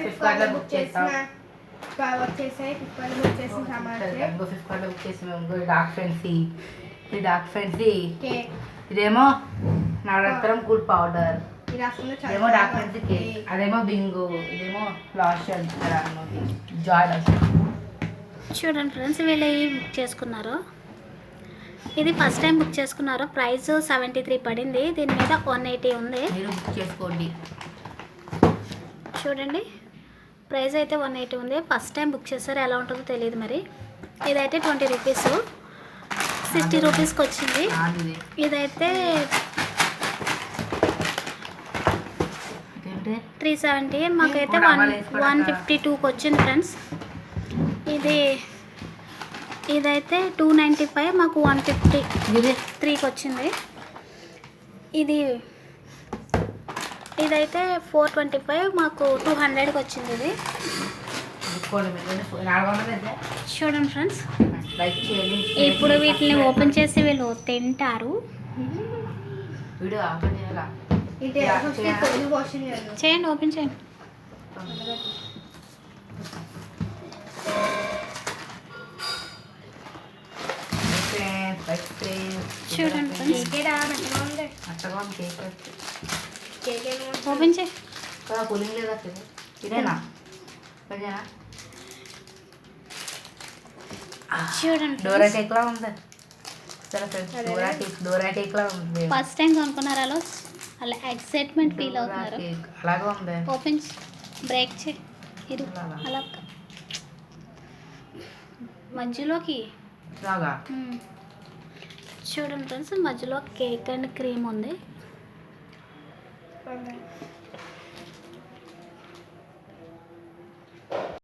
ఫ్లిప్కార్ట్లో బుక్ చేస్తాం. వచ్చేసాయి ఫ్లిప్కార్ట్ బుక్ చేసిన సామాన్లు. ఇంకో ఫ్లిప్కార్ట్లో బుక్ చేసాం ఇంకో డార్క్ ఫ్రెండ్సీ ఇది డార్క్ ఫ్రెండ్సీ కేక్ ఇదేమో నవరత్నం కూల్ పౌడర్ ఇదేమో ఫ్రెండ్సీ కేక్ అదేమో బింగో ఇదేమో లాషన్ జాయ్ లాషన్ చూడండి ఫ్రెండ్స్ వీళ్ళు బుక్ చేసుకున్నారు? ఇది ఫస్ట్ టైం బుక్ చేసుకున్నారు. ప్రైస్ సెవెంటీ త్రీ పడింది. దీని మీద వన్ ఎయిటీ ఉంది. మీరు బుక్ చేసుకోండి. చూడండి. ప్రైస్ అయితే వన్ ఎయిటీ ఉంది. ఫస్ట్ టైం బుక్ చేస్తారు ఎలా ఉంటుందో తెలియదు మరి. ఇదైతే ట్వంటీ రూపీస్. సిక్స్టీ రూపీస్కి వచ్చింది. ఇదైతే త్రీ సెవెంటీ. మాకైతే వన్ వన్. ఫిఫ్టీ టూకి వచ్చింది ఫ్రెండ్స్. ఇది ఇదైతే టూ నైంటీ ఫైవ్. మాకు వన్ ఫిఫ్టీ త్రీకి వచ్చింది. ఇది ఇదైతే ఫోర్ ట్వంటీ ఫైవ్ మాకు టూ హండ్రెడ్కి వచ్చింది ఇది. చూడండి ఫ్రెండ్స్. లైక్ చేయండి. ఇప్పుడు వీటిని ఓపెన్ చేసి వీళ్ళు తింటారు. చేయండి. ఓపెన్ చేయండి. చూడండి ఫ్రెండ్స్. ఓపెన్ చేయి. కదా కూలింగ్ లేదా ఇది. ఇదేనా? చూడండి. డోరా కేక్ లా ఉంది? సరే friends Dora cake Dora cake లా ఉంది. ఫస్ట్ టైం కొనుక్కున్నారు అలా? అలా ఎక్సైట్మెంట్ ఫీల్ అవుతున్నారు. కేక్ అలాగే ఉంది. ఓపెన్ బ్రేక్ ఇరు. అలా మధ్యలోకి. చూడండి ఫ్రెండ్స్ మధ్యలో కేక్ అండ్ క్రీమ్ ఉంది. 拜拜。